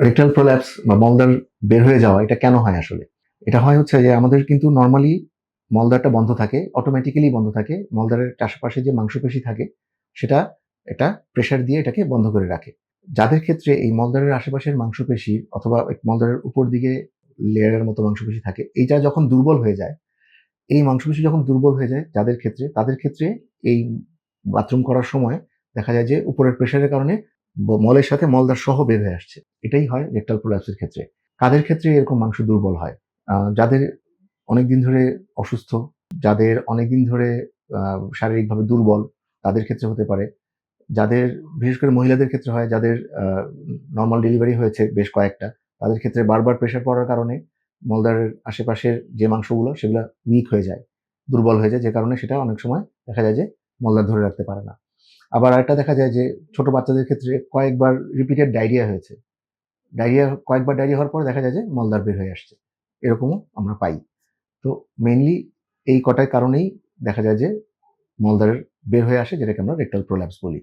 Rectal prolapse বা মলদার বের হয়ে যাওয়া, এটা কেন হয় আসলে? এটা হয় হচ্ছে যে আমাদের কিন্তু নর্মালি মলদারটা বন্ধ থাকে অটোমেটিক্যালি বন্ধ থাকে মলদারের আশেপাশে যে মাংসপেশি থাকে, সেটা এটা প্রেশার দিয়ে এটাকে বন্ধ করে রাখে। যাদের ক্ষেত্রে এই মলদারের আশেপাশের মাংসপেশি অথবা মলদারের উপর দিকে লেয়ারের মতো মাংসপেশি থাকে, এইটা যখন দুর্বল হয়ে যায়, এই মাংসপেশি যখন দুর্বল হয়ে যায় যাদের ক্ষেত্রে, তাদের ক্ষেত্রে এই বাথরুম করার সময় দেখা যায় যে উপরের প্রেশারের কারণে মলের সাথে মলদার সহ বের হয়ে আসছে। এটাই হয় রেকটাল প্রোল্যাপসের ক্ষেত্রে। কাদের ক্ষেত্রে এরকম মাংস দুর্বল হয়? যাদের অনেকদিন ধরে অসুস্থ যাদের অনেকদিন ধরে আহ, শারীরিকভাবে দুর্বল তাদের ক্ষেত্রে হতে পারে। যাদের বিশেষ করে মহিলাদের ক্ষেত্রে হয় যাদের নর্মাল ডেলিভারি হয়েছে বেশ কয়েকটা তাদের ক্ষেত্রে বারবার প্রেশার পড়ার কারণে মলদারের আশেপাশের যে মাংসগুলো সেগুলো উইক হয়ে যায় দুর্বল হয়ে যায়। যে কারণে সেটা অনেক সময় দেখা যায় যে মলদার ধরে রাখতে পারে না। আবার আরেকটা দেখা যায় যে ছোট বাচ্চাদের ক্ষেত্রে কয়েকবার রিপিটেড ডায়রিয়া হয়েছে। ডায়রিয়া কয়েকবার ডায়রিয়া হওয়ার পর দেখা যায় যে মলদার বের হয়ে আসছে। এরকমও আমরা পাই। তো মেনলি এই কটার কারণেই দেখা যায় যে মলদারের বের হয়ে আসে, যেটাকে আমরা রেক্টাল প্রোল্যাপস বলি।